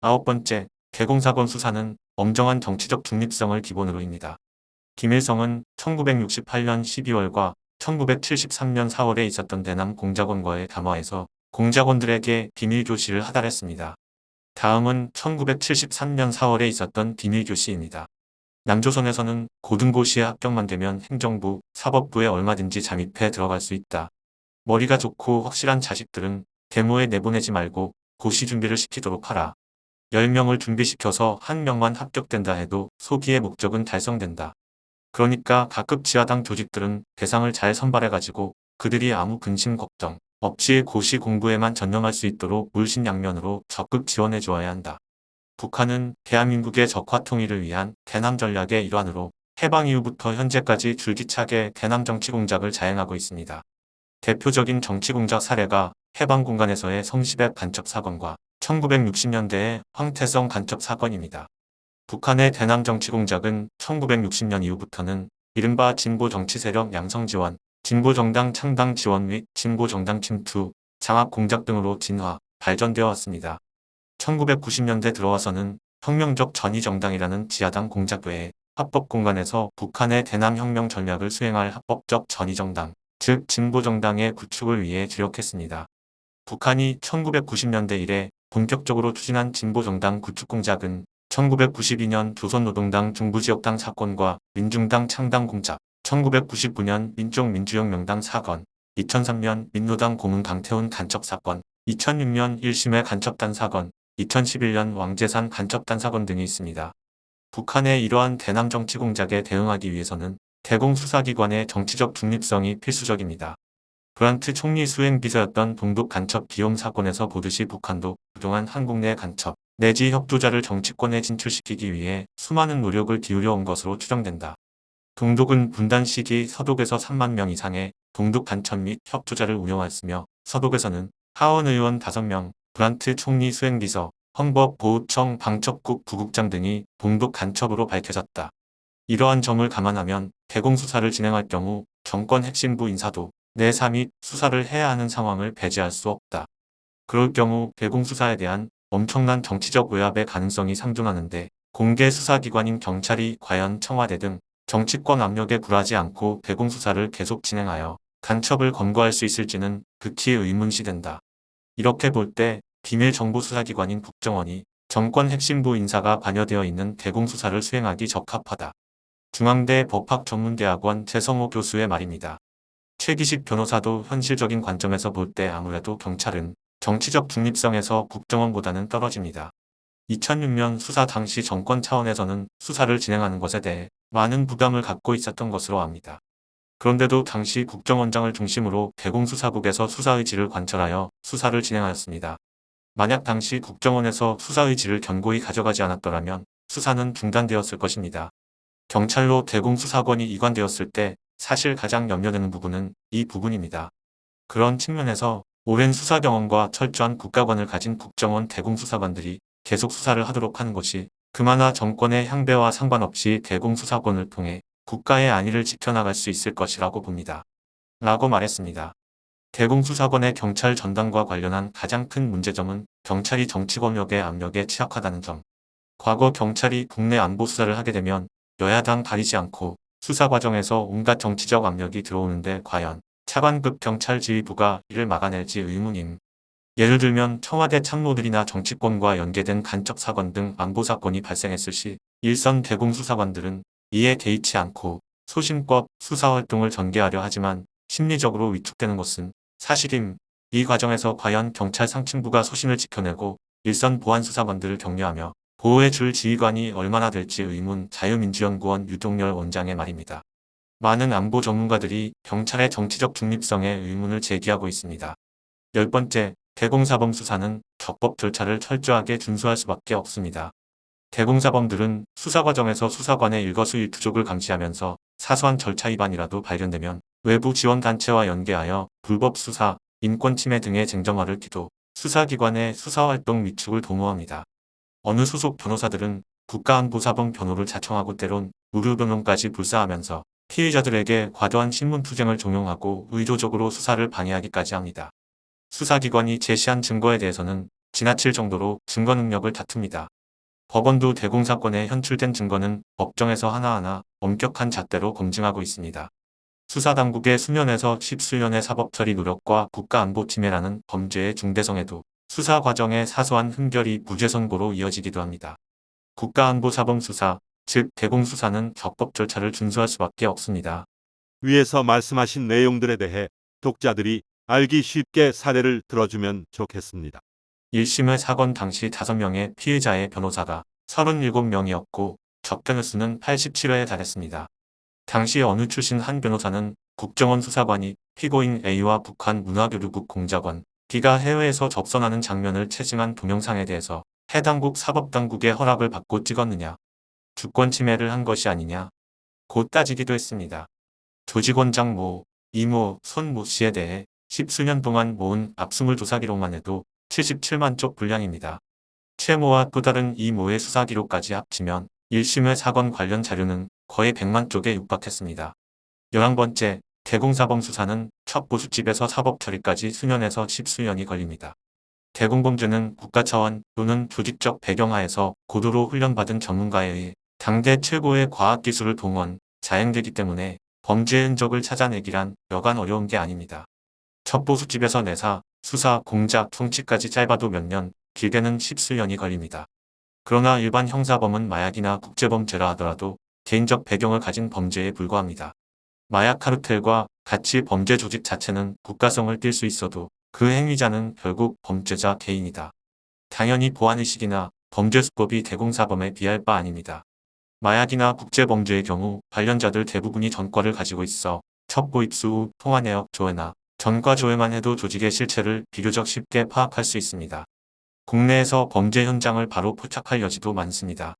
아홉 번째, 개공사건 수사는 엄정한 정치적 중립성을 기본으로입니다. 김일성은 1968년 12월과 1973년 4월에 있었던 대남 공작원과의 담화에서 공작원들에게 비밀교시를 하달했습니다. 다음은 1973년 4월에 있었던 비밀교시입니다. 남조선에서는 고등고시에 합격만 되면 행정부, 사법부에 얼마든지 잠입해 들어갈 수 있다. 머리가 좋고 확실한 자식들은 데모에 내보내지 말고 고시 준비를 시키도록 하라. 10명을 준비시켜서 한 명만 합격된다 해도 소기의 목적은 달성된다. 그러니까 각급 지하당 조직들은 대상을 잘 선발해가지고 그들이 아무 근심 걱정 없이 고시 공부에만 전념할 수 있도록 물신양면으로 적극 지원해 주어야 한다. 북한은 대한민국의 적화 통일을 위한 대남 전략의 일환으로 해방 이후부터 현재까지 줄기차게 대남 정치 공작을 자행하고 있습니다. 대표적인 정치 공작 사례가 해방 공간에서의 성시백 간첩 사건과 1960년대의 황태성 간첩 사건입니다. 북한의 대남 정치 공작은 1960년 이후부터는 이른바 진보 정치 세력 양성 지원, 진보 정당 창당 지원 및 진보 정당 침투, 장악 공작 등으로 진화, 발전되어 왔습니다. 1990년대 들어와서는 혁명적 전위정당이라는 지하당 공작 외에 합법 공간에서 북한의 대남혁명 전략을 수행할 합법적 전위정당, 즉 진보정당의 구축을 위해 주력했습니다. 북한이 1990년대 이래 본격적으로 추진한 진보정당 구축 공작은 1992년 조선노동당 중부지역당 사건과 민중당 창당 공작, 1999년 민족민주혁명당 사건, 2003년 민노당 고문 강태훈 간첩 사건, 2006년 1심의 간첩단 사건, 2011년 왕재산 간첩단 사건 등이 있습니다. 북한의 이러한 대남 정치 공작에 대응하기 위해서는 대공 수사기관의 정치적 중립성이 필수적입니다. 브란트 총리 수행 비서였던 동독 간첩 기용 사건에서 보듯이 북한도 그동안 한국 내 간첩 내지 협조자를 정치권에 진출시키기 위해 수많은 노력을 기울여 온 것으로 추정된다. 동독은 분단 시기 서독에서 3만 명 이상의 동독 간첩 및 협조자를 운영하였으며 서독에서는 하원 의원 5명, 브란트 총리 수행비서, 헌법 보호청 방첩국 부국장 등이 동독 간첩으로 밝혀졌다. 이러한 점을 감안하면 대공수사를 진행할 경우 정권 핵심부 인사도 내사 및 수사를 해야 하는 상황을 배제할 수 없다. 그럴 경우 대공수사에 대한 엄청난 정치적 외압의 가능성이 상존하는데 공개 수사기관인 경찰이 과연 청와대 등 정치권 압력에 굴하지 않고 대공수사를 계속 진행하여 간첩을 검거할 수 있을지는 극히 의문시된다. 이렇게 볼 때 비밀정보수사기관인 국정원이 정권 핵심부 인사가 관여되어 있는 대공수사를 수행하기 적합하다. 중앙대 법학전문대학원 최성호 교수의 말입니다. 최기식 변호사도 현실적인 관점에서 볼 때 아무래도 경찰은 정치적 중립성에서 국정원보다는 떨어집니다. 2006년 수사 당시 정권 차원에서는 수사를 진행하는 것에 대해 많은 부담을 갖고 있었던 것으로 압니다. 그런데도 당시 국정원장을 중심으로 대공수사국에서 수사 의지를 관철하여 수사를 진행하였습니다. 만약 당시 국정원에서 수사 의지를 견고히 가져가지 않았더라면 수사는 중단되었을 것입니다. 경찰로 대공수사권이 이관되었을 때 사실 가장 염려되는 부분은 이 부분입니다. 그런 측면에서 오랜 수사 경험과 철저한 국가관을 가진 국정원 대공수사관들이 계속 수사를 하도록 하는 것이 그마나 정권의 향배와 상관없이 대공수사권을 통해 국가의 안위를 지켜나갈 수 있을 것이라고 봅니다. 라고 말했습니다. 대공수사권의 경찰 전당과 관련한 가장 큰 문제점은 경찰이 정치권력의 압력에 취약하다는 점. 과거 경찰이 국내 안보 수사를 하게 되면 여야당 가리지 않고 수사 과정에서 온갖 정치적 압력이 들어오는데 과연 차관급 경찰 지휘부가 이를 막아낼지 의문임. 예를 들면 청와대 참모들이나 정치권과 연계된 간첩 사건 등 안보 사건이 발생했을 시 일선 대공 수사관들은 이에 개의치 않고 소신껏 수사 활동을 전개하려 하지만 심리적으로 위축되는 것은 사실임. 이 과정에서 과연 경찰 상층부가 소신을 지켜내고 일선 보안수사관들을 격려하며 보호해 줄 지휘관이 얼마나 될지 의문 자유민주연구원 유동열 원장의 말입니다. 많은 안보 전문가들이 경찰의 정치적 중립성에 의문을 제기하고 있습니다. 열 번째, 대공사범 수사는 적법 절차를 철저하게 준수할 수밖에 없습니다. 대공사범들은 수사 과정에서 수사관의 일거수일투족을 감시하면서 사소한 절차 위반이라도 발견되면 외부 지원 단체와 연계하여 불법 수사, 인권 침해 등의 쟁점화를 기도 수사기관의 수사활동 위축을 도모합니다. 어느 소속 변호사들은 국가안보사범 변호를 자청하고 때론 의료변론까지 불사하면서 피의자들에게 과도한 신문투쟁을 종용하고 의도적으로 수사를 방해하기까지 합니다. 수사기관이 제시한 증거에 대해서는 지나칠 정도로 증거 능력을 다툽니다. 법원도 대공사건에 현출된 증거는 법정에서 하나하나 엄격한 잣대로 검증하고 있습니다. 수사당국의 수년에서 십수년의 사법 처리 노력과 국가안보침해라는 범죄의 중대성에도 수사 과정의 사소한 흠결이 무죄 선고로 이어지기도 합니다. 국가안보사범수사, 즉 대공수사는 적법 절차를 준수할 수밖에 없습니다. 위에서 말씀하신 내용들에 대해 독자들이 알기 쉽게 사례를 들어주면 좋겠습니다. 1심의 사건 당시 5명의 피해자의 변호사가 37명이었고 적견 횟수는 87회에 달했습니다. 당시 어느 출신 한 변호사는 국정원 수사관이 피고인 A와 북한 문화교류국 공작원 B가 해외에서 접선하는 장면을 채증한 동영상에 대해서 해당국 사법당국의 허락을 받고 찍었느냐, 주권 침해를 한 것이 아니냐, 곧 따지기도 했습니다. 조직원장 모, 이모, 손 모 씨에 대해 십수년 동안 모은 압수물 조사 기록만 해도 77만 쪽 분량입니다. 최 모와 또 다른 이 모의 수사 기록까지 합치면 1심의 사건 관련 자료는 거의 100만 쪽에 육박했습니다. 11번째, 대공사범 수사는 첫 보수집에서 사법 처리까지 수년에서 십수년이 걸립니다. 대공범죄는 국가 차원 또는 조직적 배경하에서 고도로 훈련받은 전문가에 의해 당대 최고의 과학기술을 동원, 자행되기 때문에 범죄의 흔적을 찾아내기란 여간 어려운 게 아닙니다. 첫 보수집에서 내사, 수사, 공작, 통치까지 짧아도 몇 년, 길게는 십수년이 걸립니다. 그러나 일반 형사범은 마약이나 국제범죄라 하더라도 개인적 배경을 가진 범죄에 불과합니다. 마약 카르텔과 같이 범죄 조직 자체는 국가성을 띨 수 있어도 그 행위자는 결국 범죄자 개인이다. 당연히 보안의식이나 범죄 수법이 대공사범에 비할 바 아닙니다. 마약이나 국제범죄의 경우 관련자들 대부분이 전과를 가지고 있어 첩보 입수 후 통화 내역 조회나 전과 조회만 해도 조직의 실체를 비교적 쉽게 파악할 수 있습니다. 국내에서 범죄 현장을 바로 포착할 여지도 많습니다.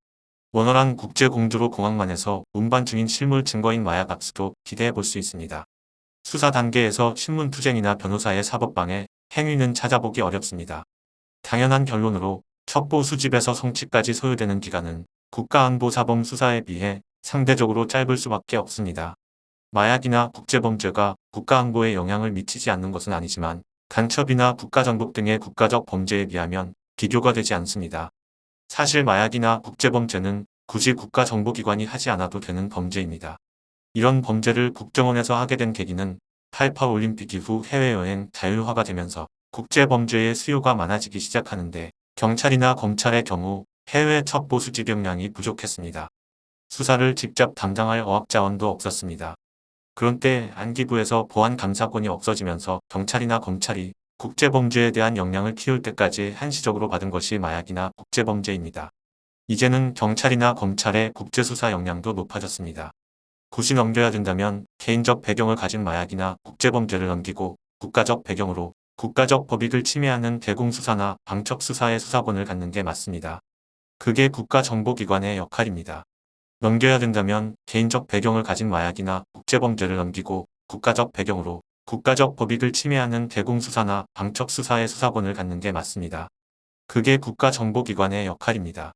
원활한 국제공조로 공항만에서 운반 중인 실물 증거인 마약 압수도 기대해 볼 수 있습니다. 수사 단계에서 신문투쟁이나 변호사의 사법방해 행위는 찾아보기 어렵습니다. 당연한 결론으로 첩보 수집에서 성취까지 소요되는 기간은 국가안보사범 수사에 비해 상대적으로 짧을 수밖에 없습니다. 마약이나 국제범죄가 국가안보에 영향을 미치지 않는 것은 아니지만 간첩이나 국가정복 등의 국가적 범죄에 비하면 비교가 되지 않습니다. 사실 마약이나 국제범죄는 굳이 국가정보기관이 하지 않아도 되는 범죄입니다. 이런 범죄를 국정원에서 하게 된 계기는 88 올림픽 이후 해외여행 자율화가 되면서 국제범죄의 수요가 많아지기 시작하는데 경찰이나 검찰의 경우 해외 첩보 수집 역량이 부족했습니다. 수사를 직접 담당할 어학자원도 없었습니다. 그런 때 안기부에서 보안 감사권이 없어지면서 경찰이나 검찰이 국제범죄에 대한 역량을 키울 때까지 한시적으로 받은 것이 마약이나 국제범죄입니다. 이제는 경찰이나 검찰의 국제수사 역량도 높아졌습니다. 굳이 넘겨야 된다면 개인적 배경을 가진 마약이나 국제범죄를 넘기고 국가적 배경으로 국가적 법익을 침해하는 대공수사나 방첩수사의 수사권을 갖는 게 맞습니다. 그게 국가정보기관의 역할입니다. 넘겨야 된다면 개인적 배경을 가진 마약이나 국제범죄를 넘기고 국가적 배경으로 국가적 법익을 침해하는 대공수사나 방첩수사의 수사권을 갖는 게 맞습니다. 그게 국가정보기관의 역할입니다.